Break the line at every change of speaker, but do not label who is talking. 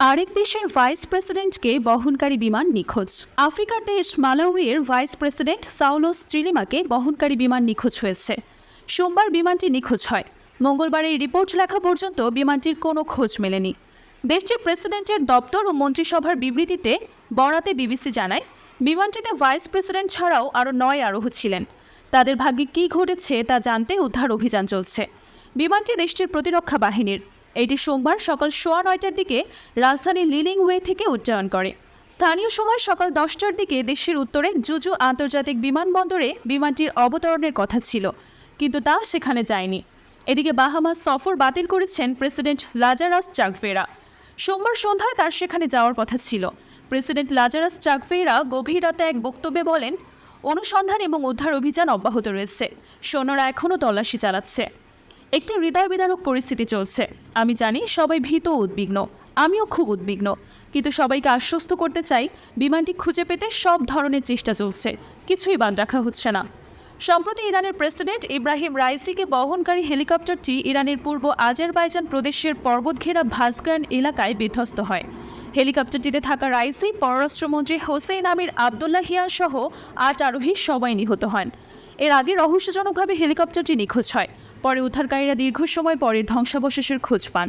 আরেক দেশের ভাইস প্রেসিডেন্টকে বহনকারী বিমান নিখোঁজ। আফ্রিকার দেশ মালাউইয়ের ভাইস প্রেসিডেন্ট সাউলোস চিলিমাকে বহনকারী বিমান নিখোঁজ হয়েছে। সোমবার বিমানটি নিখোঁজ হয়। মঙ্গলবার এই রিপোর্ট লেখা পর্যন্ত বিমানটির কোনো খোঁজ মেলেনি। দেশটির প্রেসিডেন্টের দপ্তর ও মন্ত্রিসভার বিবৃতিতে বরাতে বিবিসি জানায়, বিমানটিতে ভাইস প্রেসিডেন্ট ছাড়াও আরও নয় আরোহ ছিলেন। তাদের ভাগ্যে কী ঘটেছে তা জানতে উদ্ধার অভিযান চলছে। বিমানটি দেশটির প্রতিরক্ষা বাহিনীর। এটি সোমবার সকাল সোয়া নয়টার দিকে রাজধানী লিলিংওয়ে থেকে উড্ডয়ন করে। স্থানীয় সময় সকাল দশটার দিকে দেশের উত্তরে জুজু আন্তর্জাতিক বিমানবন্দরে বিমানটির অবতরণের কথা ছিল, কিন্তু তা সেখানে যায়নি। এদিকে বাহামাস সফর বাতিল করেছেন প্রেসিডেন্ট লাজারাস চাকফেরা। সোমবার সন্ধ্যায় তার সেখানে যাওয়ার কথা ছিল। প্রেসিডেন্ট লাজারাস চাকফেরা গভীর রাতে এক বক্তব্যে বলেন, অনুসন্ধান এবং উদ্ধার অভিযান অব্যাহত রয়েছে। সৈন্যরা এখনও তল্লাশি চালাচ্ছে। একটি হৃদয় বিদারক পরিস্থিতি চলছে। আমি জানি সবাই ভীত উদ্বিগ্ন। আমিও খুব উদ্বিগ্ন। কিন্তু সবাইকে আশ্বস্ত করতে চাই, বিমানটি খুঁজে পেতে সব ধরনের চেষ্টা চলছে। কিছুই বাদ রাখা হচ্ছে না। সম্প্রতি ইরানের প্রেসিডেন্ট ইব্রাহিম রাইসিকে বহনকারী হেলিকপ্টারটি ইরানের পূর্ব আজারবাইজান প্রদেশের পর্বতঘেরা ভাসগান এলাকায় বিধ্বস্ত হয়। হেলিকপ্টারটিতে থাকা রাইসি, পররাষ্ট্রমন্ত্রী হোসেন আমির আবদুল্লাহিয়ান সহ আট আরোহী সবাই নিহত হন। এর আগে রহস্যজনকভাবে হেলিকপ্টারটি নিখোঁজ হয়। পরে উদ্ধারকারীরা দীর্ঘ সময় পরে ধ্বংসাবশেষের খোঁজ পান।